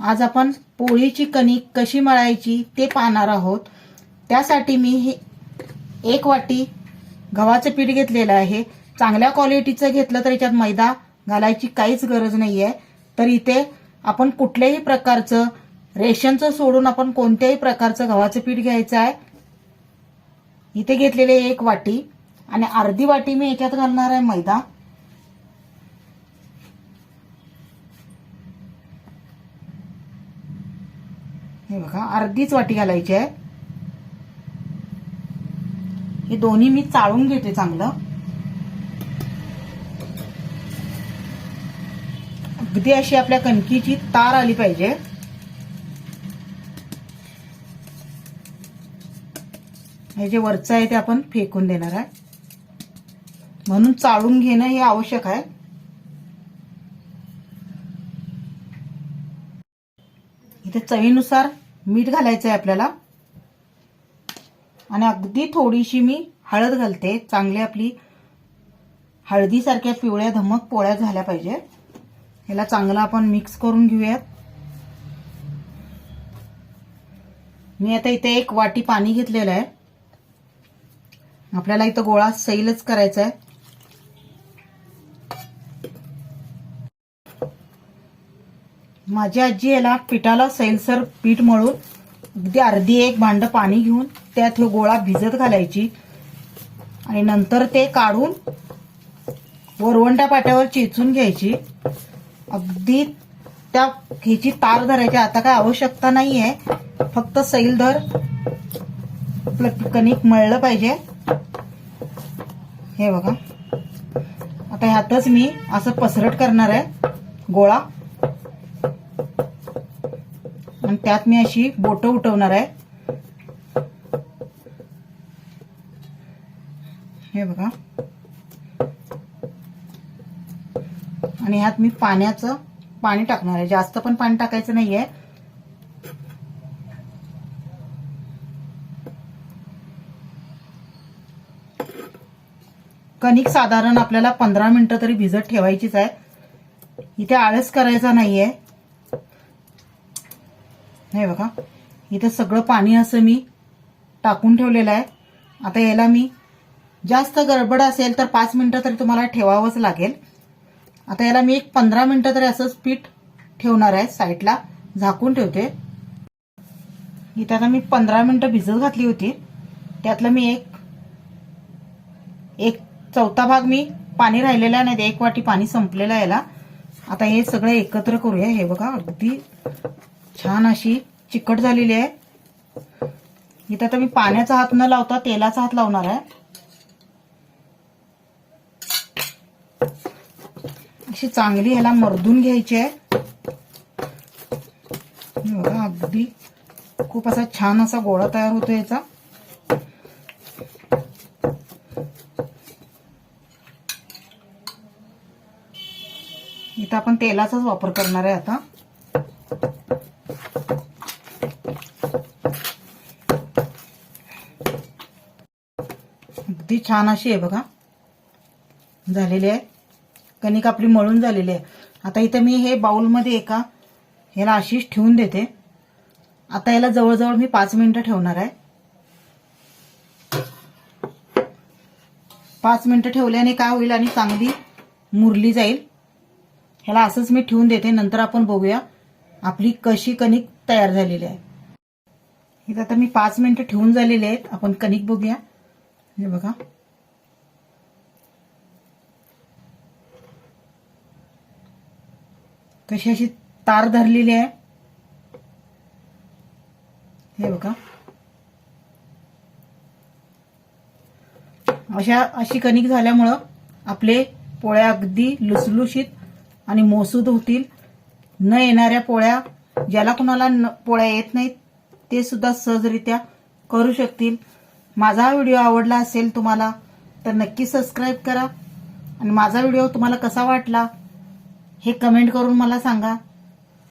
आज आपण पोळीची कणिक कशी मळायची ते पाहणार आहोत. त्यासाठी मी हे एक वाटी गव्हाचं पीठ घेतलेलं आहे. चांगल्या क्वालिटीचं घेतलं तर याच्यात मैदा घालायची काहीच गरज नाही आहे तर इथे आपण कुठल्याही प्रकारचं रेशनचं सोडून आपण कोणत्याही प्रकारचं गव्हाचं पीठ घ्यायचं आहे. इथे घेतलेले एक वाटी आणि अर्धी वाटी मी याच्यात घालणार आहे मैदा. हे बघा अर्धीच वाटी घालायची आहे. हे दोन्ही मी चाळून घेते चांगलं. अगदी अशी आपल्या कणकीची तार आली पाहिजे. हे जे वरचं आहे ते आपण फेकून देणार आहे. म्हणून चाळून घेणं हे आवश्यक आहे. इथे चवीनुसार मीठ घालायचं आहे आपल्याला. आणि अगदी थोडीशी मी हळद घालते. चांगली आपली हळदीसारख्या पिवळ्या धमक पोळ्या झाल्या पाहिजे. ह्याला चांगलं आपण मिक्स करून घेऊयात. मी आता इथे एक वाटी पाणी घेतलेलं आहे. आपल्याला इथं गोळा सैलच करायचा आहे माझी आजी याला पिठाला सैलसर पीठ मळून अगदी अर्धी एक भांड पाणी घेऊन त्यात हे गोळा भिजत घालायची. आणि नंतर ते काढून वरवंट्या पाट्यावर चेचून घ्यायची. अगदी त्या ह्याची तार धरायची. आता काय आवश्यकता नाही आहे फक्त सैल धर. आपलं कणिक मळलं पाहिजे. हे बघा. आता ह्यातच मी असं पसरट करणार आहे. गोळा. आणि त्यात मी अशी बोट उठवणार आहे. हे बघा. आणि ह्यात मी पाण्याचं पाणी टाकणार आहे. जास्त पण पाणी टाकायचं नाहीये. कणिक साधारण आपल्याला पंधरा मिनिटं तरी भिजत ठेवायचीच आहे. इथे आळस करायचा नाहीये. हे बघा. इथं सगळं पाणी असं मी टाकून ठेवलेलं आहे. आता याला मी जास्त गडबड असेल तर पाच मिनटं तरी तुम्हाला ठेवावंच लागेल. आता याला मी एक पंधरा मिनटं तरी असंच पीठ ठेवणार आहे साईडला. झाकून ठेवते. इथं आता मी पंधरा मिनटं भिजत घातली होती. त्यातलं मी एक एक चौथा भाग मी पाणी राहिलेलं आहे. नाही एक वाटी पाणी संपलेलं आहे याला. आता हे सगळं एकत्र करूया. हे बघा अगदी छान अशी चिकट झालेली आहे. इथं आता मी पाण्याचा हात न लावता तेलाचा हात लावणार आहे. अशी चांगली ह्याला मर्दून घ्यायची आहे. बघा अगदी खूप असा छान असा गोळा तयार होतो याचा. इथं आपण तेलाचाच वापर करणार आहे आता. अगदी छान अशी आहे बघा. झालेली आहे. कणिक आपली मळून झालेली आहे. आता इथं मी हे बाउलमध्ये एका ह्याला अशीच ठेवून देते. आता याला जवळजवळ मी पाच मिनिटं ठेवणार आहे. पाच मिनिटं ठेवल्याने काय होईल आणि चांगली मुरली जाईल. ह्याला असंच मी ठेवून देते. नंतर आपण बघूया आपली कशी कणिक तयार झालेली आहे. इथं आता मी पाच मिनिटं ठेवून झालेली आहेत. आपण कणिक बघूया. हे बघा. कशी अशी तार धरलेली आहे. हे बघा. अशा अशी कणिक झाल्यामुळं आपले पोळ्या अगदी लुसलुशीत आणि मोसूद होतील. न येणाऱ्या पोळ्या ज्याला कुणाला पोळ्या येत नाहीत ते सुद्धा सहजरित्या करू शकतील. माझा व्हिडिओ आवडला असेल तुम्हाला तर नक्की सबस्क्राईब करा. आणि माझा व्हिडिओ तुम्हाला कसा वाटला हे कमेंट करून मला सांगा.